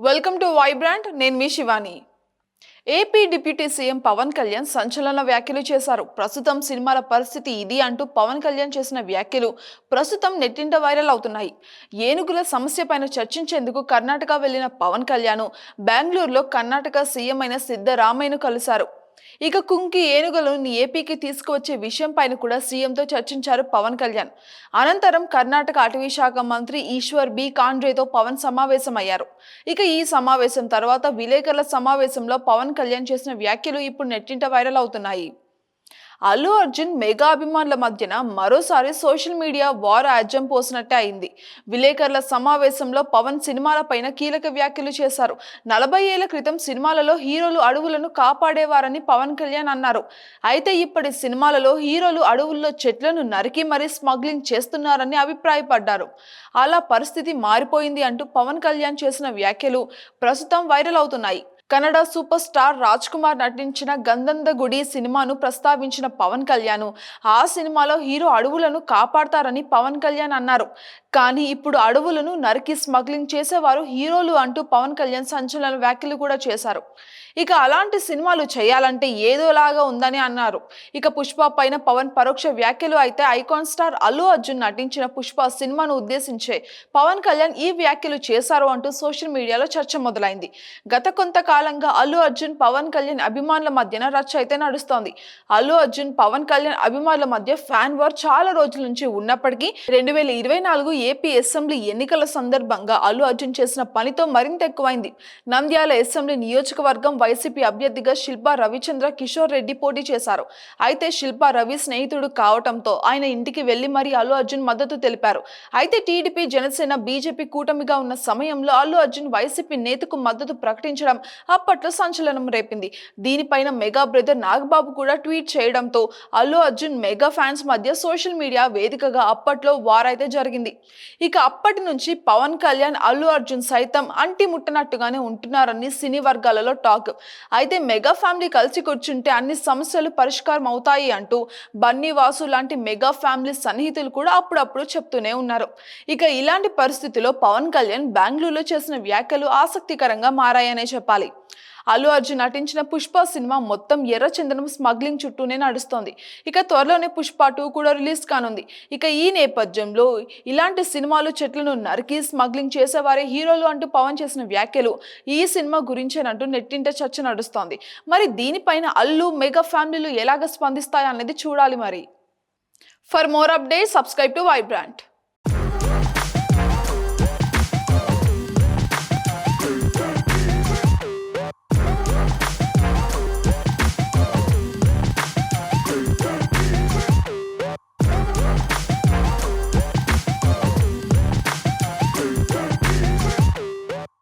Welcome to Vibrant నేను మీ Shivani. AP deputy CM Pawan Kalyan సంచలన వ్యాఖ్యలు చేశారు. ప్రస్తుతం సినిమాల పరిస్థితి ఇది అంటూ పవన్ కళ్యాణ్ చేసిన వ్యాఖ్యలు ప్రస్తుతం నెట్టింట వైరల్ అవుతున్నాయి. ఏనుగుల సమస్య పైన చర్చించేందుకు కర్ణాటక వెళ్ళిన పవన్ కళ్యాణ్ బెంగళూరులో కర్ణాటక సీఎం అయిన సిద్ధరామయ్యను కలిశారు. ఇక కుంకి ఏనుగులను ఏపీకి తీసుకువచ్చే విషయం పైన కూడా సీఎంతో చర్చించారు పవన్ కళ్యాణ్. అనంతరం కర్ణాటక అటవీ శాఖ మంత్రి ఈశ్వర్ బి. కాండ్రేతో పవన్ సమావేశమయ్యారు. ఇక ఈ సమావేశం తర్వాత విలేకరుల సమావేశంలో పవన్ కళ్యాణ్ చేసిన వ్యాఖ్యలు ఇప్పుడు నెట్టింట వైరల్ అవుతున్నాయి. అల్లు అర్జున్ మెగా అభిమానుల మధ్యన మరోసారి సోషల్ మీడియా వార్ ఆజ్యం పోసినట్టే అయింది. విలేకరుల సమావేశంలో పవన్ సినిమాలపైన కీలక వ్యాఖ్యలు చేశారు. నలభై ఏళ్ళ క్రితం సినిమాలలో హీరోలు అడవులను కాపాడేవారని పవన్ కళ్యాణ్ అన్నారు. అయితే ఇప్పటి సినిమాలలో హీరోలు అడవుల్లో చెట్లను నరికి మరీ స్మగ్లింగ్ చేస్తున్నారని అభిప్రాయపడ్డారు. అలా పరిస్థితి మారిపోయింది అంటూ పవన్ కళ్యాణ్ చేసిన వ్యాఖ్యలు ప్రస్తుతం వైరల్ అవుతున్నాయి. కన్నడ సూపర్ స్టార్ రాజ్ కుమార్ నటించిన గంధందగుడి సినిమాను ప్రస్తావించిన పవన్ కళ్యాణ్. ఆ సినిమాలో హీరో అడవులను కాపాడతారని పవన్ కళ్యాణ్ అన్నారు. కానీ ఇప్పుడు అడవులను నరికి స్మగ్లింగ్ చేసేవారు హీరోలు అంటూ పవన్ కళ్యాణ్ సంచలన వ్యాఖ్యలు కూడా చేశారు. ఇక అలాంటి సినిమాలు చేయాలంటే ఏదోలాగా ఉందని అన్నారు. ఇక పుష్ప పైన పవన్ పరోక్ష వ్యాఖ్యలు అయితే ఐకాన్ స్టార్ అల్లు అర్జున్ నటించిన పుష్ప సినిమాను ఉద్దేశించే పవన్ కళ్యాణ్ ఈ వ్యాఖ్యలు చేశారు అంటూ సోషల్ మీడియాలో చర్చ మొదలైంది. గత కొంతకాలం కాలంగా అల్లు అర్జున్ పవన్ కళ్యాణ్ అభిమానుల మధ్యన రచ్చ అయితే నడుస్తోంది. అల్లు అర్జున్ పవన్ కళ్యాణ్ అభిమానుల మధ్య ఫ్యాన్ వార్ చాలా రోజుల నుంచి ఉన్నప్పటికీ రెండు వేల ఇరవై నాలుగు ఏపీ అసెంబ్లీ ఎన్నికల సందర్భంగా అల్లు అర్జున్ చేసిన పనితో మరింత ఎక్కువైంది. నంద్యాల అసెంబ్లీ నియోజకవర్గం వైసీపీ అభ్యర్థిగా శిల్పా రవిచంద్ర కిషోర్ రెడ్డి పోటీ చేశారు. అయితే శిల్పా రవి స్నేహితుడు కావటంతో ఆయన ఇంటికి వెళ్ళి మరీ అల్లు అర్జున్ మద్దతు తెలిపారు. అయితే టీడీపీ జనసేన బీజేపీ కూటమిగా ఉన్న సమయంలో అల్లు అర్జున్ వైసీపీ నేతకు మద్దతు ప్రకటించడం అప్పట్లో సంచలనం రేపింది. దీనిపైన మెగా బ్రదర్ నాగబాబు కూడా ట్వీట్ చేయడంతో అల్లు అర్జున్ మెగా ఫ్యాన్స్ మధ్య సోషల్ మీడియా వేదికగా అప్పట్లో వారైతే జరిగింది. ఇక అప్పటి నుంచి పవన్ కళ్యాణ్ అల్లు అర్జున్ సైతం అంటి ముట్టనట్టుగానే ఉంటున్నారని సినీ వర్గాలలో టాక్. అయితే మెగా ఫ్యామిలీ కలిసి కూర్చుంటే అన్ని సమస్యలు పరిష్కారం అవుతాయి అంటూ బన్నీ వాసు లాంటి మెగా ఫ్యామిలీ సన్నిహితులు కూడా అప్పుడప్పుడు చెప్తూనే ఉన్నారు. ఇక ఇలాంటి పరిస్థితిలో పవన్ కళ్యాణ్ బెంగళూరులో చేసిన వ్యాఖ్యలు ఆసక్తికరంగా మారాయనే చెప్పాలి. అల్లు అర్జున్ నటించిన పుష్ప సినిమా మొత్తం ఎర్రచందనం స్మగ్లింగ్ చుట్టూనే నడుస్తోంది. ఇక త్వరలోనే పుష్ప టూ కూడా రిలీజ్ కానుంది. ఇక ఈ నేపథ్యంలో ఇలాంటి సినిమాలు చెట్లను నరికి స్మగ్లింగ్ చేసేవారే హీరోలు అంటూ పవన్ చేసిన వ్యాఖ్యలు ఈ సినిమా గురించేనంటూ నెట్టింట చర్చ నడుస్తోంది. మరి దీనిపైన అల్లు మెగా ఫ్యామిలీలు ఎలాగ స్పందిస్తాయనేది చూడాలి మరి. For more update subscribe to Vibrant.